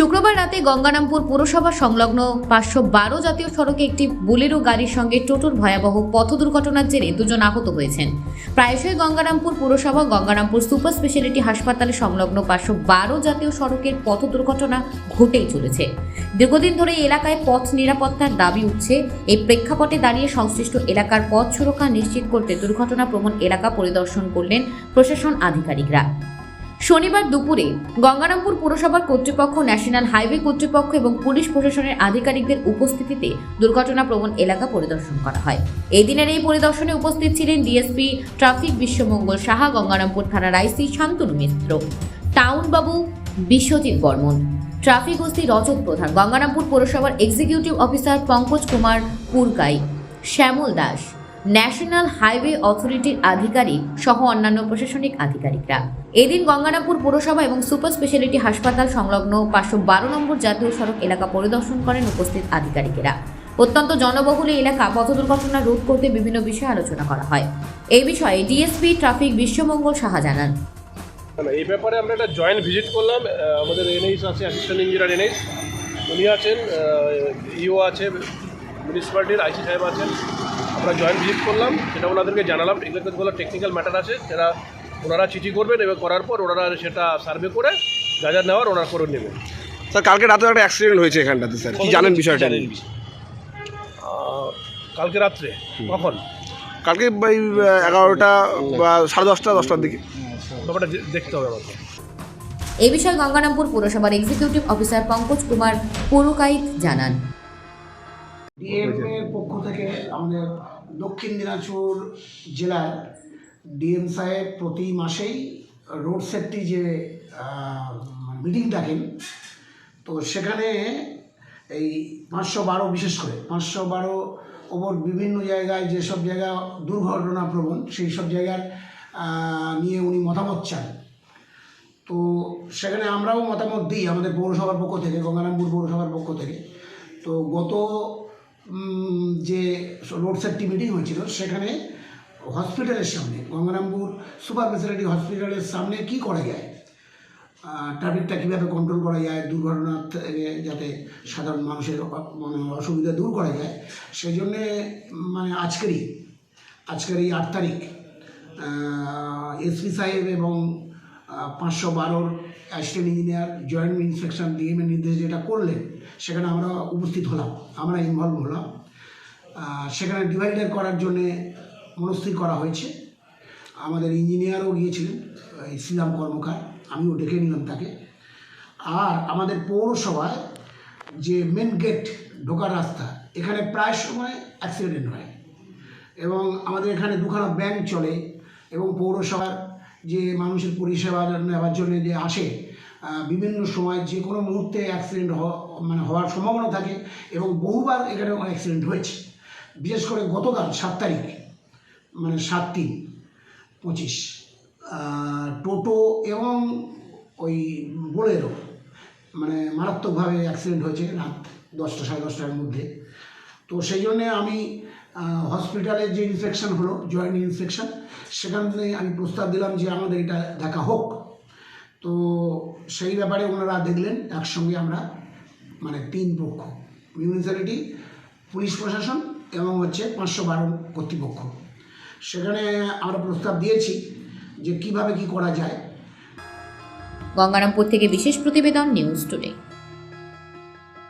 শুক্রবার রাতে গঙ্গারামপুর পুরসভা সংলগ্ন পাঁচশো বারো জাতীয় সড়কে একটি বুলেরো গাড়ির সঙ্গে টোটোর ভয়াবহ পথ দুর্ঘটনার জেরে দুজন আহত হয়েছেন। প্রায়শই গঙ্গারামপুর পুরসভা, গঙ্গারামপুর সুপার স্পেশালিটি হাসপাতালে সংলগ্ন পাঁচশো বারো জাতীয় সড়কের পথ দুর্ঘটনা ঘটেই চলেছে। দীর্ঘদিন ধরে এলাকায় পথ নিরাপত্তার দাবি উঠছে। এই প্রেক্ষাপটে দাঁড়িয়ে সংশ্লিষ্ট এলাকার পথ সুরক্ষা নিশ্চিত করতে দুর্ঘটনা প্রবণ এলাকা পরিদর্শন করলেন প্রশাসন আধিকারিকরা। শনিবার দুপুরে গঙ্গারামপুর পুরসভার কর্তৃপক্ষ, ন্যাশনাল হাইওয়ে কর্তৃপক্ষ এবং পুলিশ প্রশাসনের আধিকারিকদের উপস্থিতিতে দুর্ঘটনা প্রবণ এলাকা পরিদর্শন করা হয়। এই দিনের এই পরিদর্শনে উপস্থিত ছিলেন ডিএসপি ট্রাফিক বিশ্বমঙ্গল সাহা, গঙ্গারামপুর থানার আইসি শান্তনু মিত্র টাউন বাবু বিশ্বজিৎ বর্মন, ট্রাফিক ওসি রজত প্রধান, গঙ্গারামপুর পৌরসভার executive officer Pankaj Kumar Purkai, Shyamal Das national highway অথরিটির আধিকারিক সহ অন্যান্য প্রশাসনিক আধিকারিকরা। এদিন গঙ্গারামপুর পৌরসভা এবং সুপার স্পেশালিটি হাসপাতাল সংলগ্ন পাঁচশো বারো নম্বর জাতীয় সড়ক এলাকা পরিদর্শন করেন উপস্থিত আধিকারিকেরা। অত্যন্ত জনবহুল এলাকা, পথ দুর্ঘটনা রোধ করতে বিভিন্ন বিষয়ে আলোচনা করা হয়। এই বিষয়ে ডিএসপি ট্রাফিক বিশ্বমঙ্গল সাহা জানান। এই ব্যাপারে আমরা একটা জয়েন্ট ভিজিট করলাম। আমাদের এনএইচ আছে, অ্যাসিস্ট্যান্ট ইঞ্জিনিয়ার এনএইচ। উনি আছেন ইও আছে, মিউনিসিপ্যালিটির আইসি সাহেব আছেন। আমরা জয়েন্ট ভিজিট করলাম সেটা ওনাদেরকে জানালাম এগুলো টেকনিক্যাল ম্যাটার আছে সেটা ওনারা চিঠি করবেন এবং করার পর ওনারা সেটা সার্ভে করে যা যা নেওয়ার ওনারা করে নেবেন। স্যার কালকে রাতে একটা অ্যাক্সিডেন্ট হয়েছে এখানটাতে স্যার। কি জানেন বিষয়টা? কালকে রাত্রে কখন? কালকে ওই এগারোটা বা সাড়ে দশটা দশটার দিকে। ব্যাপারটা দেখতে হবে আমাকে। এই বিষয়ে গঙ্গারামপুর পৌরসভার এক্সিকিউটিভ অফিসার পঙ্কজ কুমার পুরকাইত জানান। ডিএম এর পক্ষ থেকে আমাদের দক্ষিণ দিনাজপুর জেলার ডিএম সাহেব প্রতি মাসেই রোড সেফটি যে মিটিং থাকেন তো সেখানে এই পাঁচশো বারো বিশেষ করে, পাঁচশো বারো ওপর বিভিন্ন জায়গায় যেসব জায়গা দুর্ঘটনা প্রবণ, সেই সব জায়গার নিয়ে উনি মতামত চান। তো সেখানে আমরাও মতামত দিই আমাদের পৌরসভার পক্ষ থেকে, গঙ্গারামপুর পৌরসভার পক্ষ থেকে। তো গত যে রোড সেফটি মিটিং হয়েছিল, সেখানে হসপিটালের সামনে, গঙ্গারামপুর সুপার স্পেশালিটি হসপিটালের সামনে কি করা যায়? ট্রাফিকটা কীভাবে কন্ট্রোল করা যায়? দুর্ঘটনা থেকে যাতে সাধারণ মানুষের মানে অসুবিধা দূর করা যায়? সেই জন্যে মানে আজকেরই, আজকের এই আট তারিখ এসপি সাহেব এবং পাঁচশো বারোর অ্যাসিস্ট্যান্ট ইঞ্জিনিয়ার জয়েন্ট ইন্সপেকশন ডিএমের নির্দেশ যেটা করলেন, সেখানে আমরা উপস্থিত হলাম, আমরা ইনভলভ হলাম। সেখানে ডিভাইডার করার জন্যে মনস্থির করা হয়েছে। আমাদের ইঞ্জিনিয়ারও গিয়েছিলেন শ্রীরাম কর্মকার, আমিও ডেকে নিলাম তাকে। আর আমাদের পৌরসভায় যে মেন গেট ঢোকার রাস্তা, এখানে প্রায় সময় অ্যাক্সিডেন্ট হয়। এবং আমাদের এখানে দুখানা ব্যাংক চলে, এবং পৌরসভার যে মানুষের পরিষেবা নেওয়ার জন্য যে আসে বিভিন্ন সময় যে কোনো মুহূর্তে অ্যাক্সিডেন্ট মানে হওয়ার সম্ভাবনা থাকে এবং বহুবার এখানে অ্যাক্সিডেন্ট হয়েছে। বিশেষ করে গতকাল সাত তারিখ মানে সাত তিন, পঁচিশ টোটো এবং ওই বোলেরো মানে মারাত্মকভাবে অ্যাক্সিডেন্ট হয়েছে রাত দশটা সাড়ে দশটার মধ্যে। তো সেই জন্যে আমি হসপিটালের যে ইনফেকশন হলো জয়েন্ট ইনফেকশন সেখান আমি প্রস্তাব দিলাম যে আমাদের এটা দেখা হোক। তো সেই ব্যাপারে ওনারা দেখলেন, একসঙ্গে আমরা মানে তিন পক্ষ মিউনিসিপ্যালিটি পুলিশ প্রশাসন এবং হচ্ছে পাঁচশো বারো কর্তৃপক্ষ। সেখানে আমরা প্রস্তাব দিয়েছি যে কীভাবে কি করা যায়। গঙ্গারামপুর থেকে বিশেষ প্রতিবেদন, নিউজ টুডে।